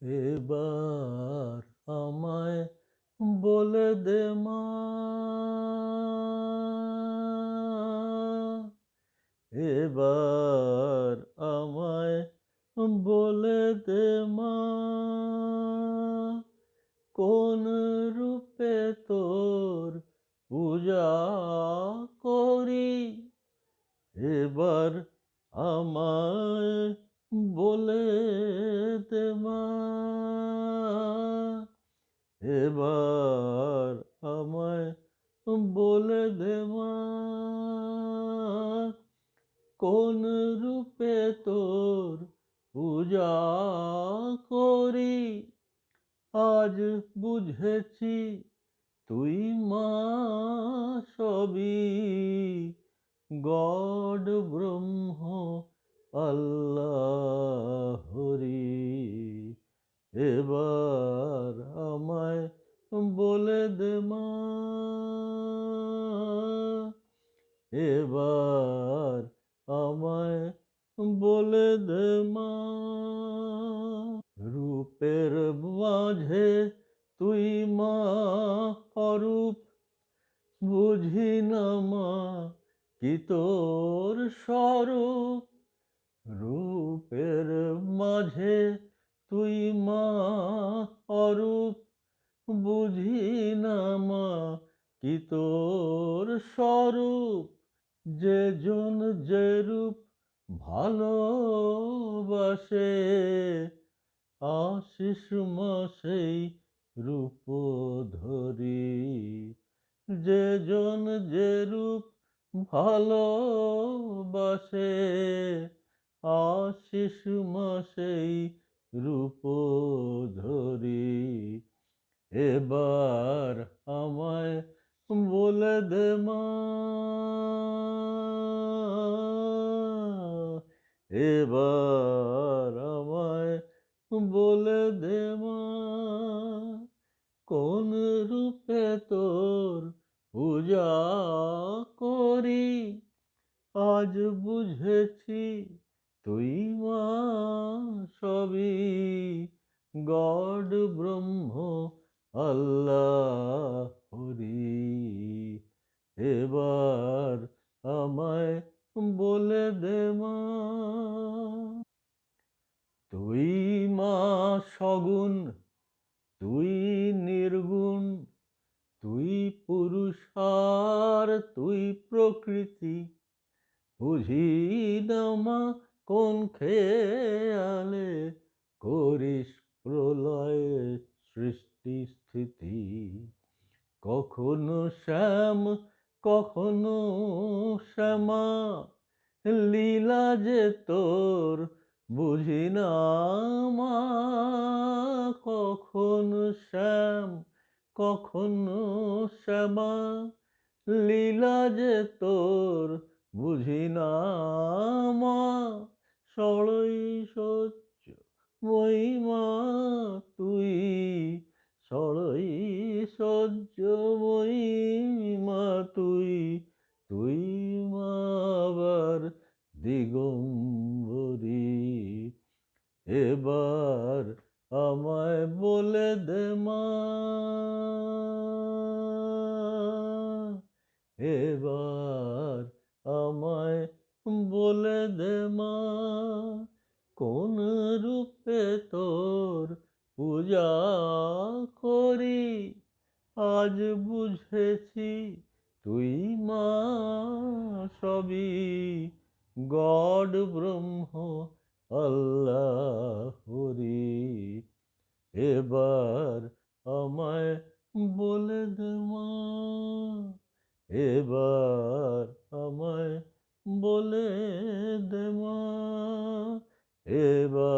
এবার আমায় বলে দে মা। এবার আমায় বলে দে মা। কোন রূপে তোর পূজা করি? এবার আমায় বলে এবার আমায় বলে দে মা কোন রূপে তোর পূজা করি? আজ বুঝেছি তুই মা সবই গড ব্রহ্ম। এবার আমায় বলে দে মা। এবার আমায় বলে দে মা। রূপের মাঝে তুই মা অরূপ, বুঝি না মা কি তোর স্বরূপ? কি তোর স্বরূপ? যে জন, যে রূপ ভালোবাসে, আশিস মাসেই রূপ ধরি। যে জন, যে রূপ ভালোবাসে, আশিস মাসেই রূপ ধরি। এবার এবার আমায় বলে দে মা, কোন রূপে তোর পূজা করি? আজ বুঝেছি তুই মা সবই, গড, ব্রহ্ম, আল্লাহ সগুণ, তুই নির্গুণ, তুই পুরুষ আর তুই প্রকৃতি। বুঝি না মা, কোন খেয়ালে করিস প্রলয় সৃষ্টি স্থিতি? কখনো শ্যাম, কখনো শ্যামা, লীলা যে তোর বুঝি না কখনো শ্যাম কখন শ্যামা? লীলা যে তোর বুঝি না মা। এবার আমায় বলে দে এবার আমায় বলে দে কোন রূপে তোর পূজা করি, আজ বুঝেছি তুই মা সবই গড ব্রহ্ম। আল্লাহরি। এবার আমায় বলে দে এবার আমায় বলে দে এবার